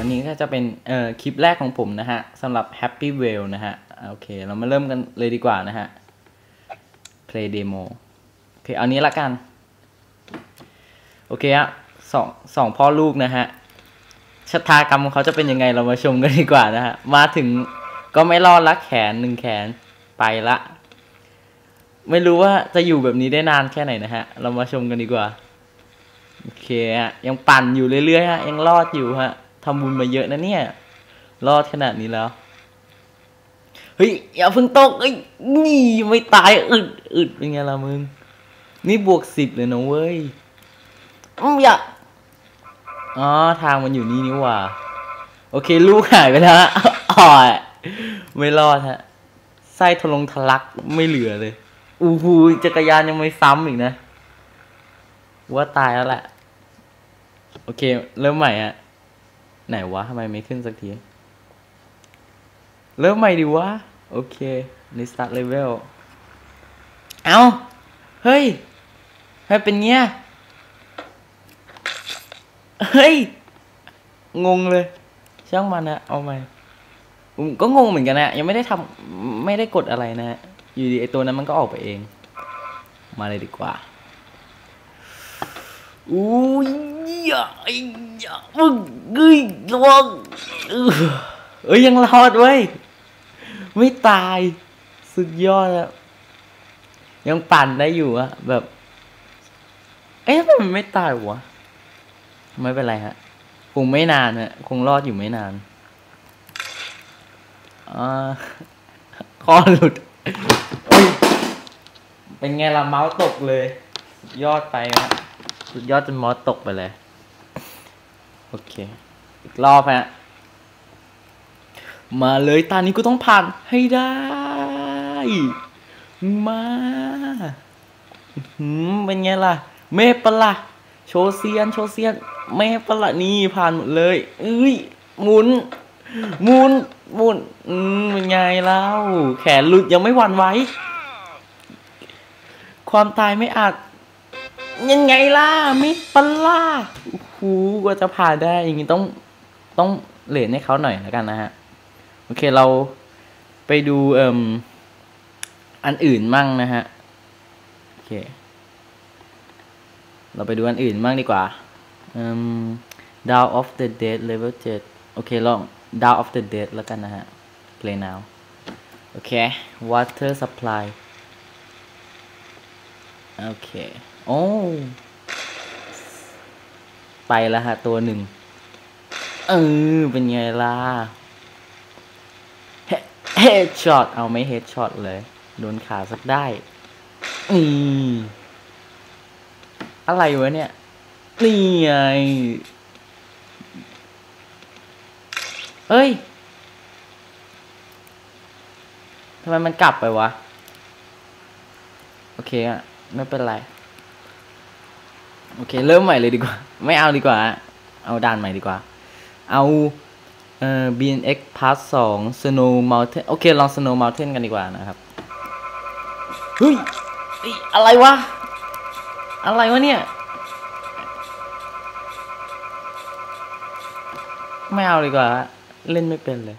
ันนี้ก็จะเป็นเอ่อคลิปแรกของผมนะฮะสำหรับ Happy w e l l นะฮะโอเค เรามาเริ่มกันเลยดีกว่านะฮะ Play Demo โอเคเอานี้ละกัน โอเคฮะสองสองพ่อลูกนะฮะชะตากรรมของเขาจะเป็นยังไงเรามาชมกันดีกว่านะฮะ มาถึงก็ไม่รอดละแขนหนึ่งแขนไปละ ไม่รู้ว่าจะอยู่แบบนี้ได้นานแค่ไหนนะฮะ เรามาชมกันดีกว่า โอเคฮะยังปั่นอยู่เรื่อยๆฮะยังรอดอยู่ฮะ ทำบุญมาเยอะนะเนี่ย รอดขนาดนี้แล้ว เฮ้ย อย่าเพิ่งตกเอ้นี่ไม่ตายอึดอึดเป็นไงล่ะมึง นี่บวกสิบเลยนะเว้ยอืมอย่าอ๋อ ทางมันอยู่นี่นี่ว่า โอเค ลูกหายไปแล้วฮะอ๋อไม่รอดฮะ ไส้ทะลงทะลักไม่เหลือเลยอู้หูจักรยานยังไม่ซ้ำอีกนะ ว่าตายแล้วแหละ โอเค เริ่มใหม่อะ ไหนวะทำไมไม่ขึ้นสักที เริ่มใหม่ดีวะ โอเค restart level เอาเฮ้ยให้เป็นเงี้ย เฮ้ย งงเลย ช่างมันนะเอาใหม่ผมก็งงเหมือนกันนะยังไม่ได้ทำไม่ได้กดอะไรนะ อยู่ดีไอตัวนั้นมันก็ออกไปเอง มาเลยดีกว่าอู้ย อย่าไอ้อย่ามึงเอ้ยระวังเอ้ยยังรอดเว้ย ไม่ตาย สุดยอดอะยังปั่นได้อยู่อะแบบ เอ๊ะมันไม่ตายวะ ไม่เป็นไรฮะ คงไม่นานฮะ คงรอดอยู่ไม่นานอ่าคอหลุดเอ้ยเป็นไงล่ะเมาส์ตกเลย ยอดไปฮะสุดยอดจนมอสตกไปเลย โอเค อีกรอบฮะ มาเลยตอนนี้กูต้องผ่านให้ได้ มาหืมเป็นไงล่ะ เมปะละโชเซียน โชเซียน เมปละนี่ผ่านหมดเลยเอ้ยหมุนหมุนหมุนอืมเป็นไงเล่าแขนหลุดยังไม่หวั่นไหวความตายไม่อาจยังไงล่ะมิปะล่าโอ้โห กว่าจะผ่านได้อย่างงี้ต้องต้องเหรียญให้เขาหน่อยแล้วกันนะฮะ โอเคเราไปดูเอ่มอันอื่นมั่งนะฮะ โอเค เราไปดูอันอื่นมั่งดีกว่าเอ่ม Down of the Dead level 7 โอเคลอง Down of the Dead แล้วกันนะฮะ play now โอเค water supply โอเค โอ้ ไปแล้วฮะ ตัวหนึ่ง เออ เป็นไงล่ะเฮดช็อตเอาไม่เฮดช็อตเลย โดนขาสักได้นี่อะไรวะเนี่ย นี่ไงเฮ้ยทำไมมันกลับไปวะ โอเคอะไม่เป็นไร โอเค เริ่มใหม่เลยดีกว่า ไม่เอาดีกว่า เอาด่านใหม่ดีกว่า เอาเอ่อ BNX Part 2 Snow Mountain โอเค ลอง Snow Mountain กันดีกว่านะครับ เฮ้ยเอ้ยอะไรวะ อะไรวะเนี่ย ไม่เอาดีกว่า เล่นไม่เป็นเลย